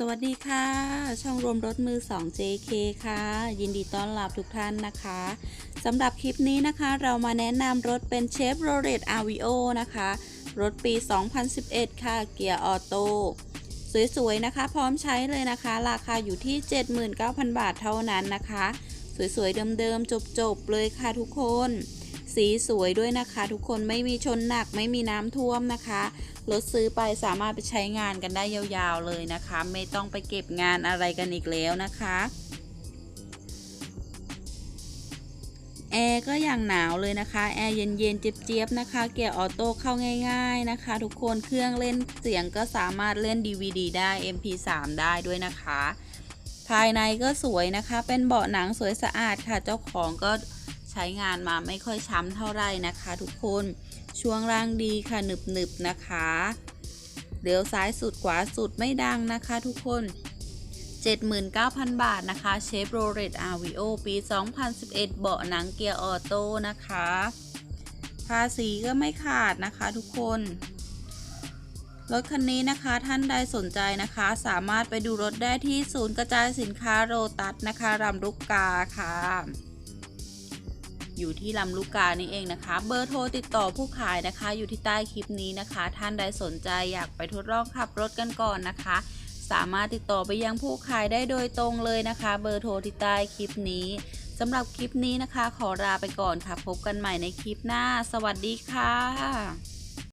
สวัสดีค่ะ ช่องรวมรถมือ 2 JK ค่ะ ยินดีต้อนรับทุกท่านนะคะสำหรับคลิปนี้นะคะ เรามาแนะนำรถเป็นเชฟโรเลต Avio นะคะ รถปี 2011 ค่ะ เกียร์ออโต้สวยๆ นะคะ พร้อมใช้เลยนะคะ ราคาอยู่ที่ 79,000 บาทเท่านั้นนะคะ สวยๆ เดิมๆ จบๆ เลยค่ะทุกคน สีสวยด้วยนะคะ ทุกคนไม่มีชนหนักไม่มีน้ำท่วมนะคะรถซื้อไปสามารถไปใช้งานกันได้ยาวๆเลยนะคะ ไม่ต้องไปเก็บงานอะไรกันอีกแล้วนะคะแอร์ก็อย่างหนาวเลยนะคะ แอร์เย็นๆเจี๊ยบๆนะคะ เกียร์ออโต้เข้าง่าย ๆนะคะ ทุกคนเครื่องเล่นเสียงก็สามารถเล่น DVD ได้ MP3 ได้ด้วยนะคะ ภายในก็สวยนะคะ เป็นเบาะหนังสวยสะอาดค่ะ เจ้าของก็ ใช้งานมาไม่ค่อยช้ำเท่าไหร่นะคะ ทุกคนช่วงล่างดีค่ะหนึบๆนะคะเลี้ยวซ้ายสุดขวาสุดไม่ดังนะคะทุกคน 79,000 บาทนะคะเชฟโรเลตอาวิโอปี 2011 เบาะหนังเกียร์ออโต้นะคะภาษีก็ไม่ขาดนะคะทุกคนรถคันนี้นะคะท่านใดสนใจนะคะ สามารถไปดูรถได้ที่ศูนย์กระจายสินค้าโรตัสนะคะรำลูกกาค่ะ อยู่ที่ลำลูกกานี่เองนะคะ เบอร์โทรติดต่อผู้ขายนะคะ อยู่ที่ใต้คลิปนี้นะคะ ท่านใดสนใจอยากไปทดลองขับรถกันก่อนนะคะ สามารถติดต่อไปยังผู้ขายได้โดยตรงเลยนะคะ เบอร์โทรที่ใต้คลิปนี้สำหรับคลิปนี้นะคะ ขอลาไปก่อนค่ะ พบกันใหม่ในคลิปหน้า สวัสดีค่ะ